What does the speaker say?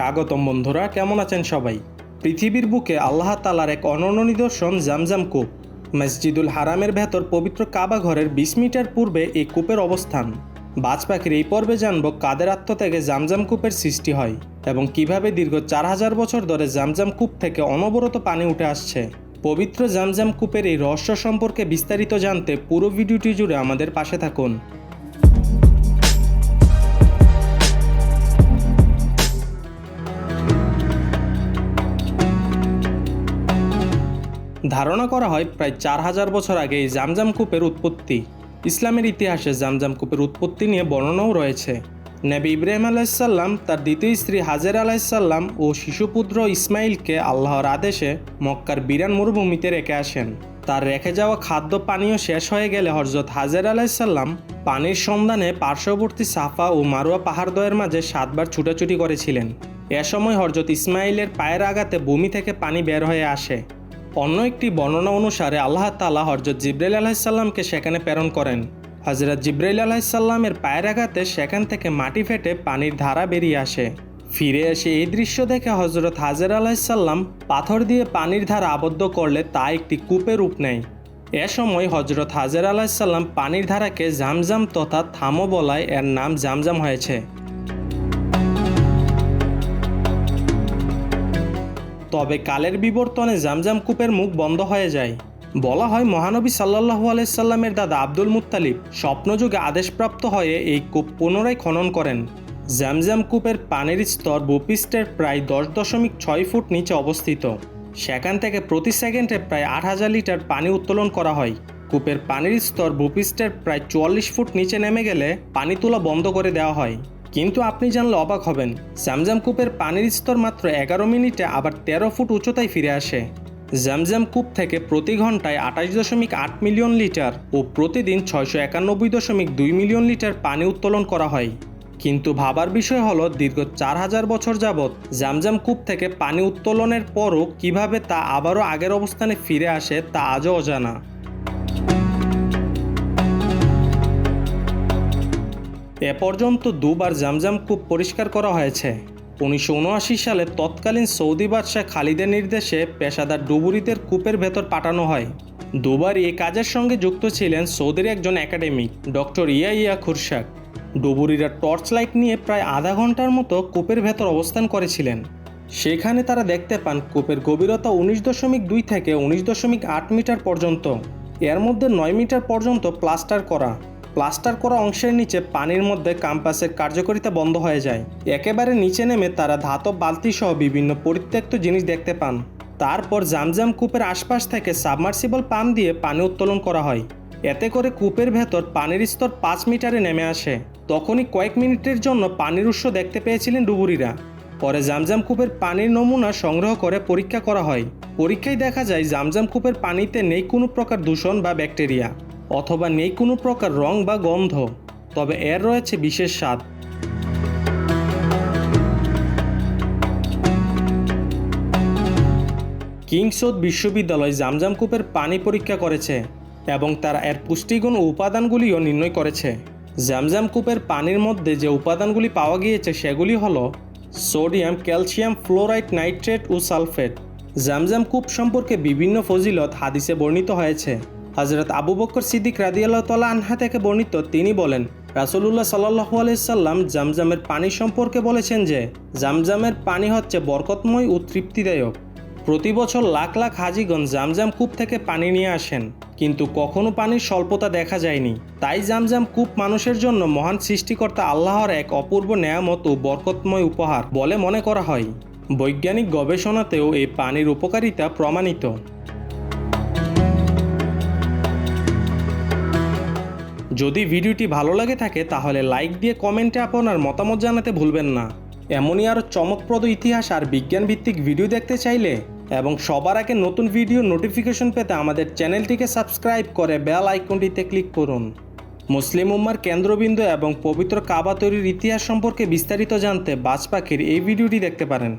স্বাগতম বন্ধুরা, কেমন আছেন সবাই? পৃথিবীর বুকে আল্লাহ তালার এক অনন্য নিদর্শন, জামজাম কূপ। মসজিদুল হারামের ভেতর পবিত্র কাবা ঘরের বিশ মিটার পূর্বে এই কূপের অবস্থান। বাজ পাখির এই পর্বে জানব কাদের আত্মত্যাগে জামজাম কূপের সৃষ্টি হয় এবং কীভাবে দীর্ঘ চার হাজার বছর ধরে জামজাম কূপ থেকে অনবরত পানি উঠে আসছে। পবিত্র জামজাম কূপের এই রহস্য সম্পর্কে বিস্তারিত জানতে পুরো ভিডিওটি জুড়ে আমাদের পাশে থাকুন। ধারণা করা হয় প্রায় চার হাজার বছর আগে এই জামজাম কূপের উৎপত্তি। ইসলামের ইতিহাসে জামজাম কূপের উৎপত্তি নিয়ে বর্ণনাও রয়েছে। নবী ইব্রাহিম আলাইসাল্লাম তার দ্বিতীয় স্ত্রী হাজের আলাইসাল্লাম ও শিশুপুত্র ইসমাইলকে আল্লাহর আদেশে মক্কার বিরান মরুভূমিতে রেখে আসেন। তার রেখে যাওয়া খাদ্য পানীয় শেষ হয়ে গেলে হজরত হাজের আলাইসাল্লাম পানির সন্ধানে পার্শ্ববর্তী সাফা ও মারুয়া পাহাড়দ্বয়ের মাঝে সাতবার ছুটাছুটি করেছিলেন। এ সময় হরজত ইসমাইলের পায়ের আঘাতে ভূমি থেকে পানি বের হয়ে আসে। অন্য একটি বর্ণনা অনুসারে আল্লাহ তালা হরজত জিব্রাইল আলাহিসাল্লামকে সেখানে প্রেরণ করেন। হজরত জিব্রাইল আলাহিসাল্লামের পায়ের আঘাতে সেখান থেকে মাটি ফেটে পানির ধারা বেরিয়ে আসে। ফিরে এসে এই দৃশ্য দেখে হজরত হাজার আলাহিসাল্লাম পাথর দিয়ে পানির ধারা আবদ্ধ করলে তা একটি কূপে রূপ নেয়। এ সময় হজরত হাজার আলাহিসাল্লাম পানির ধারাকে জামজাম তথা থামো বলায় এর নাম জামজাম হয়েছে। তবে কালের বিবর্তনে জামজাম কূপের মুখ বন্ধ হয়ে যায়। বলা হয়, মহানবী সাল্লাহু আলাইসাল্লামের দাদা আব্দুল মুত্তালিব স্বপ্নযুগে আদেশপ্রাপ্ত হয়ে এই কূপ পুনরায় খনন করেন। জামজাম কূপের পানির স্তর ভূপৃষ্ঠের প্রায় দশ দশমিক ছয় ফুট নিচে অবস্থিত। সেখান থেকে প্রতি সেকেন্ডে প্রায় আট হাজার লিটার পানি উত্তোলন করা হয়। কূপের পানির স্তর ভূপৃষ্ঠের প্রায় চুয়াল্লিশ ফুট নিচে নেমে গেলে পানি তোলা বন্ধ করে দেওয়া হয়। কিন্তু আপনি জানলে অবাক হবেন। জামজাম কূপের পানির স্তর মাত্র এগারো মিনিটে আবার তেরো ফুট উচ্চতায় ফিরে আসে। জামজাম কূপ থেকে প্রতি ঘন্টায় আঠাশ দশমিক আট মিলিয়ন লিটার ও প্রতিদিন ছয়শো একানব্বই দশমিক দুই মিলিয়ন লিটার পানি উত্তোলন করা হয়। কিন্তু ভাবার বিষয় হলো, দীর্ঘ চার হাজার বছর যাবৎ জামজাম কূপ থেকে পানি উত্তোলনের পরও কীভাবে তা আবারও আগের অবস্থানে ফিরে আসে তা আজও অজানা। এ পর্যন্ত দুবার জামজাম কূপ পরিষ্কার করা হয়েছে। উনিশশো উনআশি সালে তৎকালীন সৌদি বাদশাহ খালিদের নির্দেশে পেশাদার ডুবুরিদের কূপের ভেতর পাঠানো হয়। দুবার এই কাজের সঙ্গে যুক্ত ছিলেন সৌদির একজন একাডেমিক, ডক্টর ইয়া ইয়া খুরশাক ডুবুরিরা টর্চ লাইট নিয়ে প্রায় আধা ঘণ্টার মতো কূপের ভেতর অবস্থান করেছিলেন। সেখানে তারা দেখতে পান কূপের গভীরতা উনিশ দশমিক দুই থেকে উনিশ দশমিক আট মিটার পর্যন্ত। এর মধ্যে নয় মিটার পর্যন্ত প্লাস্টার করা। প্লাস্টার করা অংশের নিচে পানির মধ্যে কাম্পাসের কার্যকারিতা বন্ধ হয়ে যায়। একেবারে নিচে নেমে তারা ধাতব বালতি সহ বিভিন্ন পরিত্যক্ত জিনিস দেখতে পান। তারপর জামজাম কূপের আশপাশ থেকে সাবমার্সিবল পাম্প দিয়ে পানি উত্তোলন করা হয়। এতে করে কূপের ভেতর পানির স্তর পাঁচ মিটারে নেমে আসে। তখনই কয়েক মিনিটের জন্য পানির উৎস দেখতে পেয়েছিলেন ডুবুরিরা। পরে জামজাম কূপের পানির নমুনা সংগ্রহ করে পরীক্ষা করা হয়। পরীক্ষায় দেখা যায়, জামজাম কূপের পানিতে নেই কোনো প্রকার দূষণ বা ব্যাকটেরিয়া। অথবা নেই কোনো প্রকার রং বা গন্ধ, তবে এর রয়েছে বিশেষ স্বাদ। কিংসোদ বিশ্ববিদ্যালয় জামজাম কূপের পানি পরীক্ষা করেছে এবং তারা এর পুষ্টিগুণ ও উপাদানগুলিও নির্ণয় করেছে। জামজাম কূপের পানির মধ্যে যে উপাদানগুলি পাওয়া গিয়েছে সেগুলি হল সোডিয়াম, ক্যালসিয়াম, ফ্লোরাইড, নাইট্রেট ও সালফেট। জামজাম কূপ সম্পর্কে বিভিন্ন ফজিলত হাদিসে বর্ণিত হয়েছে। হজরত আবু বকর সিদ্দিক রাদিয়াল্লাহ তালা আনহা থেকে বর্ণিত, তিনি বলেন, রাসুলুল্লাহ সাল্লাহু আলাইসাল্লাম জামজামের পানি সম্পর্কে বলেছেন যে, জামজামের পানি হচ্ছে বরকতময় ও তৃপ্তিদায়ক। প্রতি বছর লাখ লাখ হাজিগণ জামজাম কূপ থেকে পানি নিয়ে আসেন, কিন্তু কখনো পানির স্বল্পতা দেখা যায়নি। তাই জামজাম কূপ মানুষের জন্য মহান সৃষ্টিকর্তা আল্লাহর এক অপূর্ব নেয়ামত ও বরকতময় উপহার বলে মনে করা হয়। বৈজ্ঞানিক গবেষণাতেও এই পানির উপকারিতা প্রমাণিত। যদি ভিডিওটি ভালো লাগে থাকে, তাহলে লাইক দিয়ে কমেন্টে আপনার মতামত জানাতে ভুলবেন না। এমনই আরও চমকপ্রদ ইতিহাস আর বিজ্ঞান ভিত্তিক ভিডিও দেখতে চাইলে এবং সবার আগে নতুন ভিডিও নোটিফিকেশন পেতে আমাদের চ্যানেলটিকে সাবস্ক্রাইব করে বেল আইকনটিতে ক্লিক করুন। মুসলিম উম্মার কেন্দ্রবিন্দু এবং পবিত্র কাবা তৈরির ইতিহাস সম্পর্কে বিস্তারিত জানতে বাজপাখির এই ভিডিওটি দেখতে পারেন।